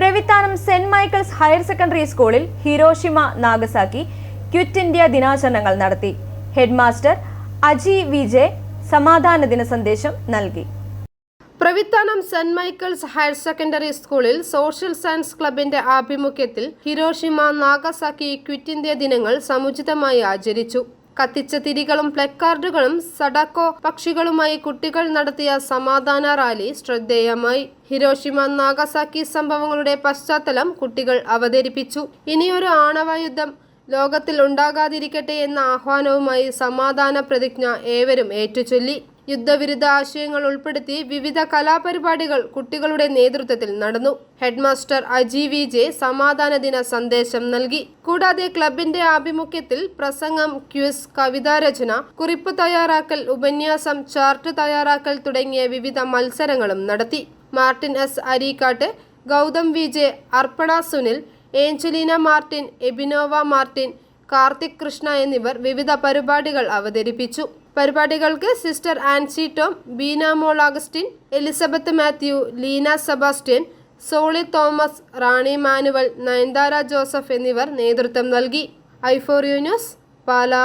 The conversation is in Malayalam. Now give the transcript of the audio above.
Pravithanam Saint Michael's higher secondary സ്കൂളിൽ ഹിരോഷിമ നാഗസാക്കി ക്വിറ്റ് ഇന്ത്യ ദിനാചരണങ്ങൾ നടത്തി. ഹെഡ്മാസ്റ്റർ അജി വിജയ് സമാധാന ദിന സന്ദേശം നൽകി. Pravithanam Saint Michael's higher secondary സ്കൂളിൽ സോഷ്യൽ സയൻസ് ക്ലബിന്റെ ആഭിമുഖ്യത്തിൽ ഹിരോഷിമ നാഗസാക്കി ക്വിറ്റ് ഇന്ത്യ ദിനങ്ങൾ സമുചിതമായി ആചരിച്ചു. കത്തിച്ച തിരികളും പ്ലക്കാർഡുകളും സഡാക്കോ പക്ഷികളുമായി കുട്ടികൾ നടത്തിയ സമാധാന റാലി ശ്രദ്ധേയമായി. ഹിരോഷിമ നാഗസാക്കി സംഭവങ്ങളുടെ പശ്ചാത്തലം കുട്ടികൾ അവതരിപ്പിച്ചു. ഇനിയൊരു ആണവയുദ്ധം ലോകത്തിൽ ഉണ്ടാകാതിരിക്കട്ടെ എന്ന ആഹ്വാനവുമായി സമാധാന പ്രതിജ്ഞ ഏവരും ഏറ്റുചൊല്ലി. യുദ്ധവിരുദ്ധ ആശയങ്ങൾ ഉൾപ്പെടുത്തി വിവിധ കലാപരിപാടികൾ കുട്ടികളുടെ നേതൃത്വത്തിൽ നടന്നു. ഹെഡ്മാസ്റ്റർ അജി വി ജെ സമാധാന ദിന സന്ദേശം നൽകി. കൂടാതെ ക്ലബിന്റെ ആഭിമുഖ്യത്തിൽ പ്രസംഗം ക്വിസ് കവിതാരചന കുറിപ്പ് തയ്യാറാക്കൽ ഉപന്യാസം ചാർട്ട് തയ്യാറാക്കൽ തുടങ്ങിയ വിവിധ മത്സരങ്ങളും നടത്തി. Martin S Areekattu Gautham V J Arpana Sunil Angelina Martin Ebinova Martin Karthik Krishna എന്നിവർ വിവിധ പരിപാടികൾ അവതരിപ്പിച്ചു. പരിപാടികൾക്ക് sister Ancy Tom Beena Mol Augustine Elizabeth Mathew Leena Sebastian Soly Thomas Rani Manuel Nayanthara Joseph എന്നിവർ നേതൃത്വം നൽകി. ഐഫോറിയോ ന്യൂസ് പാലാ.